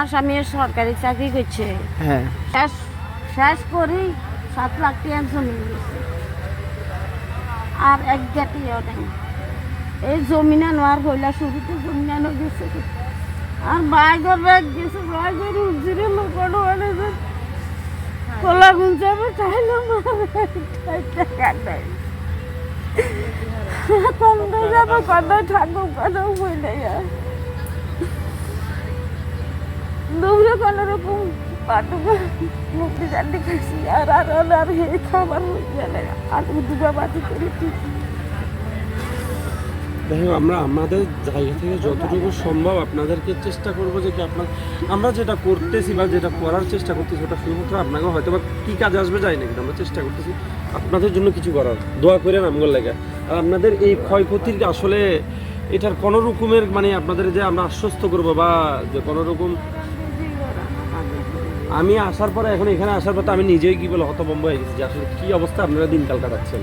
আসামি সরকারি চাকরি করছে। হ্যাঁ। শেষ শেষ করেই সাত লাখ গেছে আর এক জাতীয় নেই। এই জমিনা নোয়ার হইলা শুরুতে জমিনা নো গেছে। আর বাইগর ব্যাগ গেছে বাইগর উজিরে লোকানো মানে যে। কলা গুঞ্জাবে চাইলো দেয় কমতে যাবে কত ঠাকুর কত বলে যায় দুপুরে কোনো রকম মুক্তি চান্দি খাইছি আর আর আর হে খাবার হয়ে গেলে। বাতি করে আমরা আমাদের জায়গা থেকে যতটুকু সম্ভব আপনাদেরকে চেষ্টা করব যে কি আপনার আমরা যেটা করতেছি বা যেটা করার চেষ্টা করতেছি, ওটা শুধুমাত্র আপনাকে হয়তো বা কী কাজ আসবে যাই না কিন্তু আমরা চেষ্টা করতেছি আপনাদের জন্য কিছু করার। দোয়া করে আমগর লাগে। আর আপনাদের এই ক্ষয়ক্ষতির আসলে এটার কোনো রকমের মানে আপনাদের যে আমরা আশ্বস্ত করব বা যে কোনো রকম আমি আসার পরে এখন এখানে আসার পর তো আমি নিজেই কি বলে হতভম্ব হয়ে গেছি যে আসলে কী অবস্থা আপনারা দিনকাল কাটাচ্ছেন?